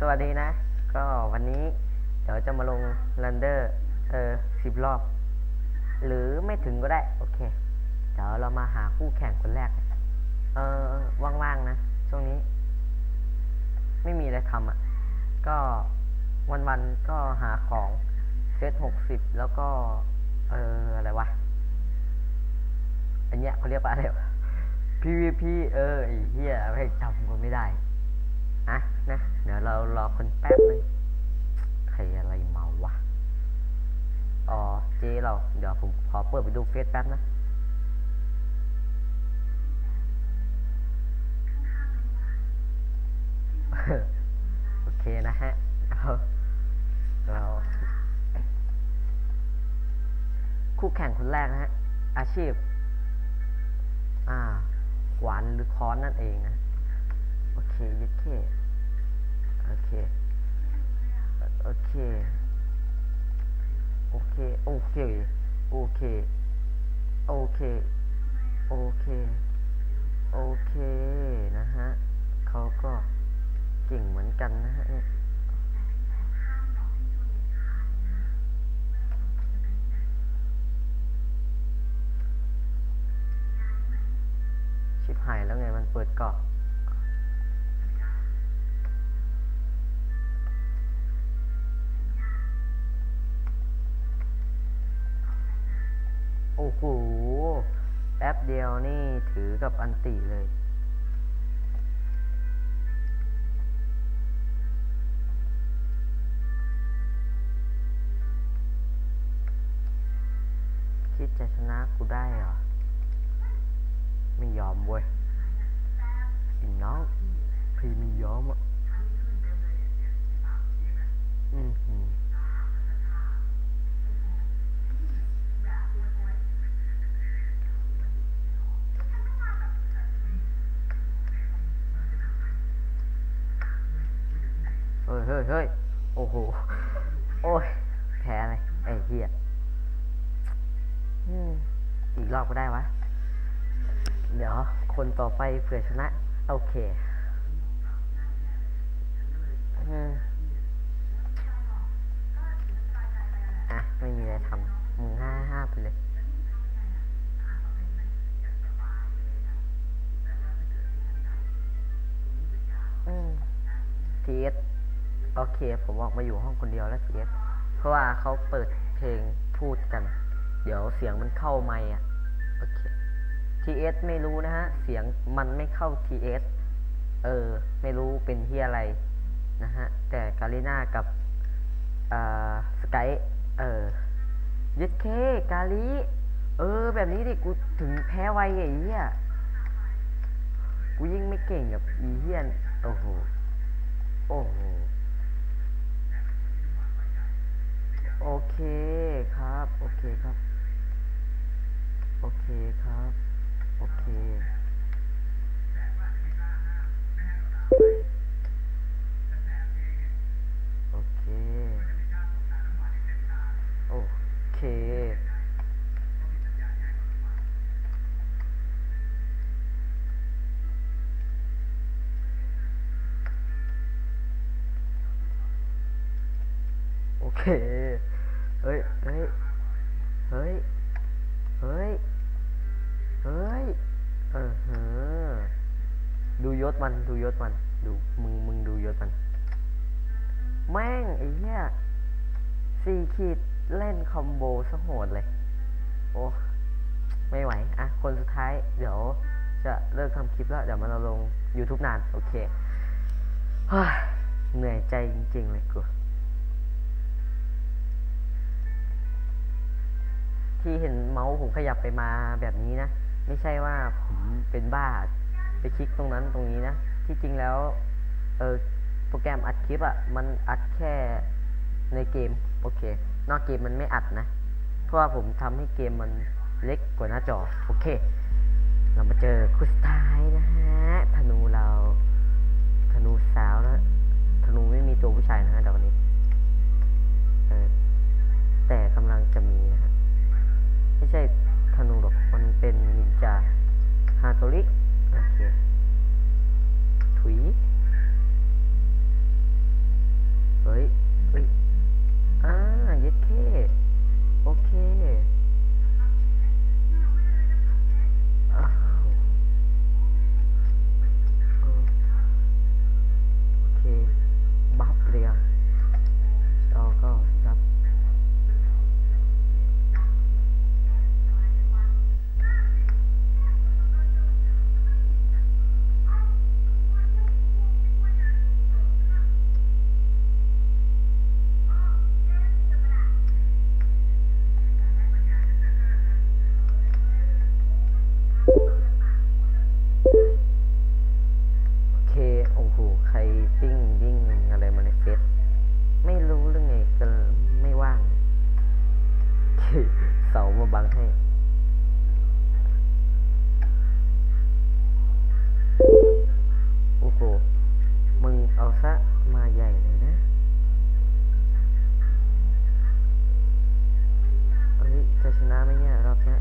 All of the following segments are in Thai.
สวัสดีนะ ก็วันนี้เดี๋ยวจะมาลงรันเดอร์เออสิบรอบ หรือไม่ถึงก็ได้ โอเค เดี๋ยวเรามาหาคู่แข่งคนแรก เออว่างๆนะ ช่วงนี้ ไม่มีอะไรทำอะ ก็วันๆก็หาของเซตหกสิบแล้วก็ เอออะไรวะ อันเนี้ยเขาเรียกว่าอะไรวะ PVP เออไอ้เหี้ยไม่จำก็ไม่ได้ อะนะเดี๋ยวเรารอคนแป๊บนึงใครอะไรเมาวะอ๋อเจเราเดี๋ยวผมขอเปิดไปดูเฟซแป๊บนะโอเคนะฮะเราเราคู่แข่งคนแรกนะฮะ อาชีพ อ่า หวานหรือค้อนนั่นเองนะ โอเคยึดเคโอเค โอเค โอเค โอเค โอเค โอเค โอเค โอเค นะฮะเขาก็เก่งเหมือนกันนะฮะเนี่ยชิบหายแล้วไงมันเปิดเกาะ โอ้โห แป๊บเดียวนี่ถือกับอันติเลย คิดจะชนะกูได้เหรอ ไม่ยอมเว้ยไอ้น้อง พี่ไม่ยอมอะ อือ เฮ้ย โอ้โห โอ้ย แพ้เลยไอ้เหี้ยอีกรอบก็ได้วะ เดี๋ยว คนต่อไปเผื่อชนะ โอเคอือะ ไม่มีอะไรทำมึงห้าห้าไปเลยอืมทีเอส โอเค ผมออกมาอยู่ห้องคนเดียวแล้วทีเสเพราะว่าเขาเปิดเพลงพูดกัน เดี๋ยวเสียงมันเข้าไม่อะ โอเคทีเอสไม่รู้นะฮะ เสียงมันไม่เข้าทีเอสเออ ไม่รู้เป็นที่อะไรนะฮะ แต่กาลิน่ากับสกายเออยึดเคกาลิเออ แบบนี้ดิ กูถึงแพ้ไวไอ้เหี้ย กูยิ่งไม่เก่งกับอีเฮียน โอ้โห โอ้โห โอเคครับ โอเคครับ โอเคครับ โอเค เคเฮ้ย เฮ้ย เฮ้ย เฮ้ย เฮ้ยเออฮดูยศมัน ดูยศมัน ดู มึง มึงดูยศมัน แม่งไอ้เหี้ยสี่ขีดเล่นคอมโบซะโหดเลย โอ้ ไม่ไหว อะ คนสุดท้าย เดี๋ยวจะเลิกทำคลิปแล้ว เดี๋ยวมันเราลง YouTube นาน โอเคเฮ้ยเหนื่อยใจจริง ๆ เลยกู ที่เห็นเมาส์ผมขยับไปมาแบบนี้นะ ไม่ใช่ว่าผมเป็นบ้าไปคลิกตรงนั้นตรงนี้นะ ที่จริงแล้ว เออโปรแกรมอัดคลิปอะ่ะ มันอัดแค่ในเกม โอเค นอกเกมมันไม่อัดนะ เพราะว่าผมทำให้เกมมันเล็กกว่าหน้าจอ โอเค เรามาเจอคู่สุดท้ายนะฮะ ธนูเรา ธนูสาวนะธนูไม่มีตัวผู้ชายนะฮะเดี๋ยววันนี้ เออแต่กำลังจะมี ไม่ใช่ธนูหรอก มันเป็นนินจาฮาโตริ โอเคถุย เอาซะมาใหญ่เลยนะ เฮ้ย จะชนะไหมเนี่ย รอบเนี้ย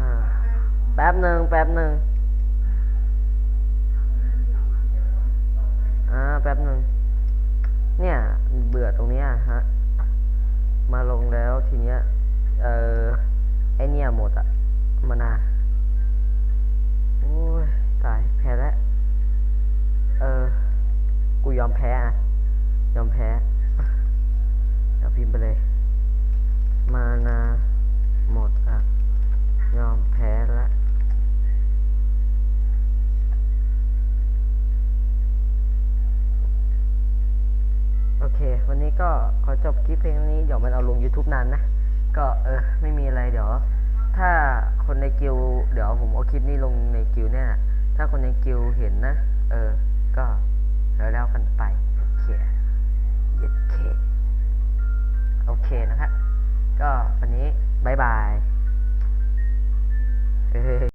อ่าแป๊บหนึ่งแป๊บหนึ่งอ่าแป๊บหนึ่ง เนี่ย เบื่อตรงเนี้ยฮะ มาลงแล้วทีเนี้ย เออไอเนี่ยหมดอะมานาโอ้ยตายแพ้แล้ว เออ กูยอมแพ้อะยอมแพ้ เค วันนี้ก็ขอจบคลิปเพลงนี้ เดี๋ยวมันเอาลง YouTube นานนะ ก็เออ ไม่มีอะไรเดี๋ยว ถ้าคนในกิวเดี๋ยวผมเอาคลิปนี้ลงในกิวเนี่ย ถ้าคนในกิวเห็นนะ เออ ก็แล้วแล้วกันไป โอเคเย็ดเค โอเคนะครับ ก็วันนี้บายบาย